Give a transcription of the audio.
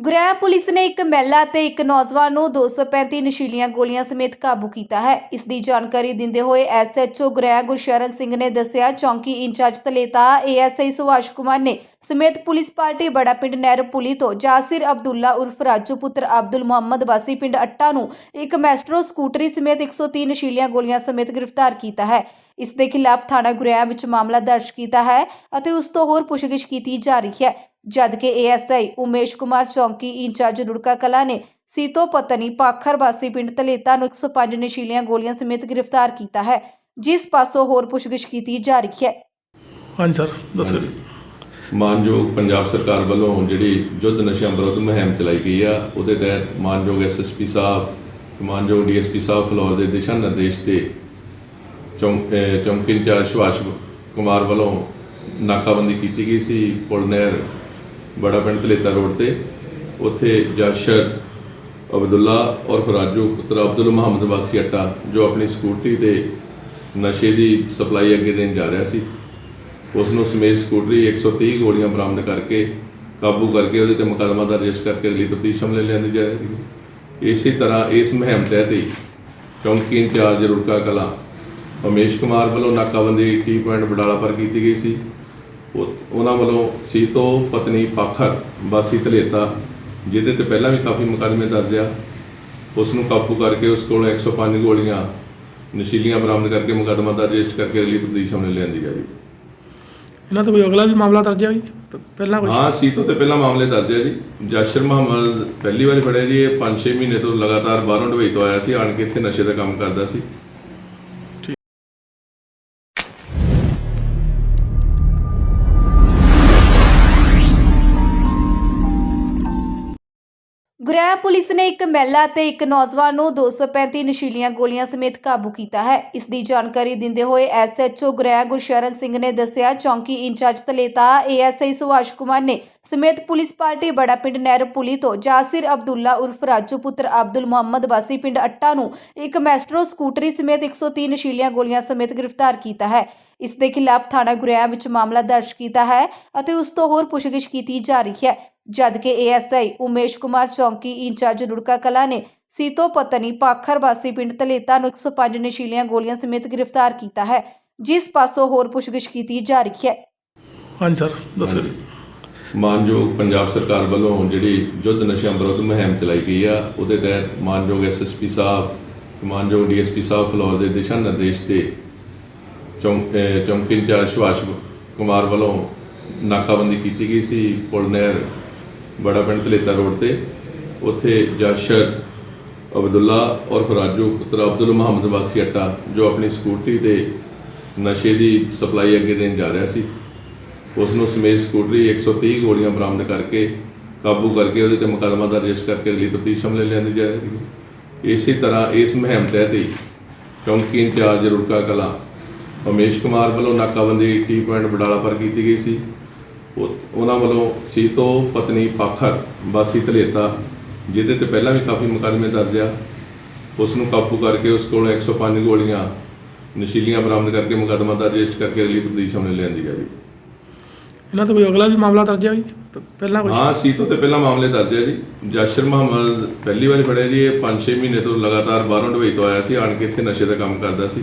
ਗੁਰੇਆ police ਨੇ ਇੱਕ ਮਹਿਲਾ ਤੇ ਇੱਕ ਨੌਜਵਾਨ ਨੂੰ 235 ਨਸ਼ੀਲੀਆਂ ਗੋਲੀਆਂ ਸਮੇਤ ਕਾਬੂ ਕੀਤਾ ਹੈ। ਇਸ ਦੀ ਜਾਣਕਾਰੀ ਦਿੰਦੇ ਹੋਏ ਐਸਐਚਓ ਗੁਰੇਆ ਗੁਰਸ਼ਰਨ ਸਿੰਘ ਨੇ ਦੱਸਿਆ, ਚੌਂਕੀ ਇੰਚਾਰਜ ਤਲੇਤਾ ਏਐਸਆਈ ਸੁਭਾਸ਼ ਕੁਮਾਰ ਨੇ ਸਮੇਤ ਪੁਲਿਸ ਪਾਰਟੀ ਬੜਾ ਪਿੰਡ ਨਹਿਰ ਪੁਲੀ ਤੋਂ ਜਾਸਿਰ ਅਬਦੁੱਲਾ ਉਰਫ ਰਾਜੂ ਪੁੱਤਰ ਅਬਦੁਲ ਮੁਹੰਮਦ ਵਾਸੀ ਪਿੰਡ ਅੱਟਾ ਨੂੰ ਇੱਕ ਮੈਸਟਰੋ ਸਕੂਟਰੀ ਸਮੇਤ 103 ਨਸ਼ੀਲੀਆਂ ਗੋਲੀਆਂ ਸਮੇਤ ਗ੍ਰਿਫਤਾਰ ਕੀਤਾ ਹੈ। ਇਸ ਦੇ ਖਿਲਾਫ ਥਾਣਾ ਗੁਰੇਆ ਵਿੱਚ ਮਾਮਲਾ ਦਰਜ ਕੀਤਾ ਹੈ ਅਤੇ ਉਸ ਤੋਂ ਹੋਰ ਪੁੱਛਗਿੱਛ ਕੀਤੀ ਜਾ ਰਹੀ ਹੈ। ਜਦ ਕਿ ਏਐਸਆਈ ਉਮੇਸ਼ ਕੁਮਾਰ ਚੌਂਕੀ ਇੰਚਾਰਜ ਰੁੜਕਾ ਕਲਾ ਨੇ ਸੀਤੋ ਪਤਨੀ ਪਾਖਰ ਵਾਸੀ ਪਿੰਡ ਤਲੇਤਾ ਨੂੰ 105 ਨਸ਼ੀਲੀਆਂ ਗੋਲੀਆਂ ਸਮੇਤ ਗ੍ਰਿਫਤਾਰ ਕੀਤਾ ਹੈ ਜਿਸ ਪਾਸੋਂ ਹੋਰ ਪੁੱਛਗਿੱਛ ਕੀਤੀ ਜਾ ਰਹੀ ਹੈ। ਹਾਂਜੀ ਸਰ ਦੱਸੋ ਜੀ। ਮਾਨਯੋਗ ਪੰਜਾਬ ਸਰਕਾਰ ਵੱਲੋਂ ਜਿਹੜੀ ਯੁੱਧ ਨਸ਼ਿਆਂ ਵਿਰੁੱਧ ਮੁਹਿੰਮ ਚਲਾਈ ਗਈ ਆ ਉਹਦੇ ਤਹਿਤ ਮਾਨਯੋਗ ਐਸਐਸਪੀ ਸਾਹਿਬ ਮਾਨਯੋਗ ਡੀਐਸਪੀ ਸਾਹਿਬ ਫਲੋਰ ਦੇ ਦਿਸ਼ਾ ਨਿਰਦੇਸ਼ ਤੇ ਚੌਂਕ ਅਹ ਚੌਂਕੀ ਇੰਚਾਰਜ ਸੁਭਾਸ਼ ਕੁਮਾਰ ਵੱਲੋਂ ਨਾਕਾਬੰਦੀ ਕੀਤੀ ਗਈ ਸੀ। ਪੁਲ ਨਹਿਰ ਬੜਾ ਪਿੰਡ ਤਲੇਤਾ ਰੋਡ ਤੇ। ਉੱਥੇ ਜਾਸ਼ਰ ਅਬਦੁੱਲਾ ਔਰ ਰਾਜੂ ਪੁੱਤਰ ਅਬਦੁਲ ਮੁਹੰਮਦ ਵਾਸੀ ਅੱਟਾ, ਜੋ ਆਪਣੀ ਸਕੂਟਰੀ ਤੇ ਨਸ਼ੇ ਦੀ ਸਪਲਾਈ ਅੱਗੇ ਦੇਣ ਜਾ ਰਿਹਾ ਸੀ। ਉਸ ਨੂੰ ਸਮੇਤ ਸਕੂਟਰੀ 130 ਗੋਲੀਆਂ ਬਰਾਮਦ ਕਰਕੇ, ਕਾਬੂ ਕਰਕੇ ਉਹਦੇ ਤੇ ਮੁਕੱਦਮਾ ਦਰਜ ਕਰਕੇ ਅਗਲੀ ਤਫਤੀਸ਼ ਹਮਲੇ ਲਿਆਂਦੀ ਜਾ ਰਹੀ ਹੈ। ਇਸੇ ਤਰ੍ਹਾਂ ਇਸ ਮੁਹਿੰਮ ਤਹਿਤ ਹੀ ਚੌਂਕੀ ਇੰਚਾਰਜ ਰੁੜਕਾ ਕਲਾ, ਉਮੇਸ਼ ਕੁਮਾਰ ਵੱਲੋਂ ਨਾਕਾਬੰਦੀ ਟੀ ਪੁਆਇੰਟ ਬਡਾਲਾ ਪਰ ਕੀਤੀ ਗਈ ਸੀ। ਉਹਨਾਂ ਵੱਲੋਂ ਸੀਤੋ ਪਤਨੀ ਪਾਖਰ ਵਾਸੀ ਧਲੇਤਾ ਜਿਹਦੇ ਤੇ ਪਹਿਲਾਂ ਵੀ ਕਾਫੀ ਮੁਕੱਦਮੇ ਦਰਜ ਆ ਉਸ ਨੂੰ ਕਾਬੂ ਕਰਕੇ ਉਸ ਕੋਲੋਂ 105 ਗੋਲੀਆਂ ਨਸ਼ੀਲੀਆਂ ਬਰਾਮਦ ਕਰਕੇ ਮੁਕੱਦਮਾ ਦਰਜ ਕਰਕੇ ਅਗਲੀ ਤਫਤੀਸ਼ ਅਮਲੇ ਲਿਆਂਦੀ ਜਾ ਹੈ। ਇਹਨਾਂ ਤੋਂ ਕੋਈ ਅਗਲਾ ਵੀ ਮਾਮਲਾ ਦਰਜ ਹੈ ਜੀ? ਪਹਿਲਾਂ ਕੋਈ ਹਾਂ ਸੀਤੋ ਤੇ ਪਹਿਲਾਂ ਮਾਮਲੇ ਦਰਜ ਹੈ ਜੀ। ਜਾਸ਼ਰ ਮੁਹੰਮਦ ਪਹਿਲੀ ਵਾਰੀ ਫੜਿਆ ਜੀ ਇਹ 5-6 ਮਹੀਨੇ ਤੋਂ ਲਗਾਤਾਰ ਬਾਹਰੋਂ ਦੁਬਈ ਤੋਂ ਆਇਆ ਸੀ ਆਣ ਕੇ ਇੱਥੇ ਨਸ਼ੇ ਦਾ ਕੰਮ ਕਰਦਾ ਸੀ। ਗੁਰੇਆ ਪੁਲਿਸ ਨੇ ਇੱਕ ਮਹਿਲਾ ਤੇ ਇੱਕ ਨੌਜਵਾਨ ਨੂੰ 235 ਨਸ਼ੀਲੀਆਂ ਗੋਲੀਆਂ ਸਮੇਤ ਕਾਬੂ ਕੀਤਾ ਹੈ। ਇਸ ਦੀ ਜਾਣਕਾਰੀ ਦਿੰਦੇ ਹੋਏ ਐਸਐਚਓ ਗੁਰੇਆ ਗੁਰਸ਼ਰਨ ਸਿੰਘ ਨੇ ਦੱਸਿਆ, ਚੌਂਕੀ ਇੰਚਾਰਜ ਤਲੇਤਾ ਏਐਸਆਈ ਸੁਭਾਸ਼ ਕੁਮਾਰ ਨੇ ਸਮੇਤ ਪੁਲਿਸ ਪਾਰਟੀ ਬੜਾ ਪਿੰਡ ਨਹਿਰ ਪੁਲੀ ਤੋਂ ਜਾਸਿਰ ਅਬਦੁੱਲਾ ਉਰਫ ਰਾਜੂ ਪੁੱਤਰ ਅਬਦੁਲ ਮੁਹੰਮਦ ਵਾਸੀ ਪਿੰਡ ਅੱਟਾ ਨੂੰ ਇੱਕ ਮੈਸਟਰੋ ਸਕੂਟਰੀ ਸਮੇਤ 103 ਨਸ਼ੀਲੀਆਂ ਗੋਲੀਆਂ ਸਮੇਤ ਗ੍ਰਿਫਤਾਰ ਕੀਤਾ ਹੈ। ਇਸ ਦੇ ਖਿਲਾਫ ਥਾਣਾ ਗੁਰੇਆ ਵਿੱਚ ਮਾਮਲਾ ਦਰਜ ਕੀਤਾ ਹੈ ਅਤੇ ਉਸ ਤੋਂ ਹੋਰ ਪੁੱਛਗਿੱਛ ਕੀਤੀ ਜਾ ਰਹੀ ਹੈ। ਜਦ ਕਿ ਏਐਸਆਈ ਉਮੇਸ਼ ਕੁਮਾਰ ਚੌਂਕੀ ਇੰਚਾਰਜ ਰੁੜਕਾ ਕਲਾ ਨੇ ਸੀਤੋ ਪਤਨੀ ਪਾਖਰ ਵਾਸੀ ਪਿੰਡ ਤਲੇਤਾ ਨੂੰ 105 ਨਸ਼ੀਲੀਆਂ ਗੋਲੀਆਂ ਸਮੇਤ ਗ੍ਰਿਫਤਾਰ ਕੀਤਾ ਹੈ ਜਿਸ ਪਾਸੋਂ ਹੋਰ ਪੁੱਛਗਿੱਛ ਕੀਤੀ ਜਾ ਰਹੀ ਹੈ। ਹਾਂਜੀ ਸਰ ਦੱਸੋ ਜੀ। ਮਾਨਯੋਗ ਪੰਜਾਬ ਸਰਕਾਰ ਵੱਲੋਂ ਜਿਹੜੀ ਯੁੱਧ ਨਸ਼ਿਆਂ ਵਿਰੁੱਧ ਮੁਹਿੰਮ ਚਲਾਈ ਗਈ ਆ ਉਹਦੇ ਤਹਿਤ ਮਾਨਯੋਗ ਐਸਐਸਪੀ ਸਾਹਿਬ ਮਾਨਯੋਗ ਡੀਐਸਪੀ ਸਾਹਿਬ ਫਲੋਰ ਦੇ ਦਿਸ਼ਾ ਨਿਰਦੇਸ਼ ਤੇ ਚੌਂਕ ਅਹ ਚੌਂਕੀ ਇੰਚਾਰਜ ਸੁਭਾਸ਼ ਕੁਮਾਰ ਵੱਲੋਂ ਨਾਕਾਬੰਦੀ ਕੀਤੀ ਗਈ ਸੀ। ਪੁਲ ਨਹਿਰ ਬੜਾ ਪਿੰਡ ਤਲੇਤਾ ਰੋਡ ਤੇ। ਉੱਥੇ ਜਾਸ਼ਰ ਅਬਦੁੱਲਾ ਔਰ ਰਾਜੂ ਪੁੱਤਰ ਅਬਦੁਲ ਮੁਹੰਮਦ ਵਾਸੀ ਅੱਟਾ, ਜੋ ਆਪਣੀ ਸਕੂਟਰੀ ਤੇ ਨਸ਼ੇ ਦੀ ਸਪਲਾਈ ਅੱਗੇ ਦੇਣ ਜਾ ਰਿਹਾ ਸੀ। ਉਸ ਨੂੰ ਸਮੇਤ ਸਕੂਟਰੀ 130 ਗੋਲੀਆਂ ਬਰਾਮਦ ਕਰਕੇ, ਕਾਬੂ ਕਰਕੇ ਉਹਦੇ ਤੇ ਮੁਕੱਦਮਾ ਦਰਜ ਕਰਕੇ ਅਗਲੀ ਤਫਤੀਸ਼ ਅਮਲੇ ਲਿਆਂਦੀ ਜਾ ਰਹੀ ਹੈ। ਇਸੇ ਤਰ੍ਹਾਂ ਇਸ ਮੁਹਿੰਮ ਤਹਿਤ ਹੀ ਚੌਂਕੀ ਇੰਚਾਰਜ ਰੁੜਕਾ ਕਲਾ, ਉਮੇਸ਼ ਕੁਮਾਰ ਵੱਲੋਂ ਨਾਕਾਬੰਦੀ ਟੀ ਪੁਆਇੰਟ ਬਡਾਲਾ ਪਰ ਕੀਤੀ ਗਈ ਸੀ। ਉਹਨਾਂ ਵੱਲੋਂ ਸੀਤੋ ਪਤਨੀ ਪਾਖਰ ਵਾਸੀ ਧਲੇਤਾ ਜਿਹਦੇ ਤੇ ਪਹਿਲਾਂ ਵੀ ਕਾਫੀ ਮੁਕੱਦਮੇ ਦਰਜ ਆ ਉਸ ਨੂੰ ਕਾਬੂ ਕਰਕੇ ਉਸ ਕੋਲੋਂ 105 ਗੋਲੀਆਂ ਨਸ਼ੀਲੀਆਂ ਬਰਾਮਦ ਕਰਕੇ ਮੁਕੱਦਮਾ ਦਰਜ ਕਰਕੇ ਅਗਲੀ ਤਫਤੀਸ਼ ਅਮਲੇ ਲਿਆਂਦੀ ਜਾ ਰਹੀ ਹੈ ਇਹਨਾਂ ਤੋਂ ਕੋਈ ਅਗਲਾ ਵੀ ਮਾਮਲਾ ਦਰਜ ਹੈ ਜੀ? ਪਹਿਲਾਂ ਕੋਈ? ਹਾਂ ਸੀਤੋ ਤੇ ਪਹਿਲਾਂ ਮਾਮਲੇ ਦਰਜ ਹੈ ਜੀ। ਜਾਸ਼ਰ ਮੁਹੰਮਦ ਪਹਿਲੀ ਵਾਰੀ ਫੜਿਆ ਜੀ ਇਹ 5-6 ਮਹੀਨੇ ਤੋਂ ਲਗਾਤਾਰ ਬਾਹਰੋਂ ਦੁਬਈ ਤੋਂ ਆਇਆ ਸੀ ਆਣ ਕੇ ਇੱਥੇ ਨਸ਼ੇ ਦਾ ਕੰਮ ਕਰਦਾ ਸੀ।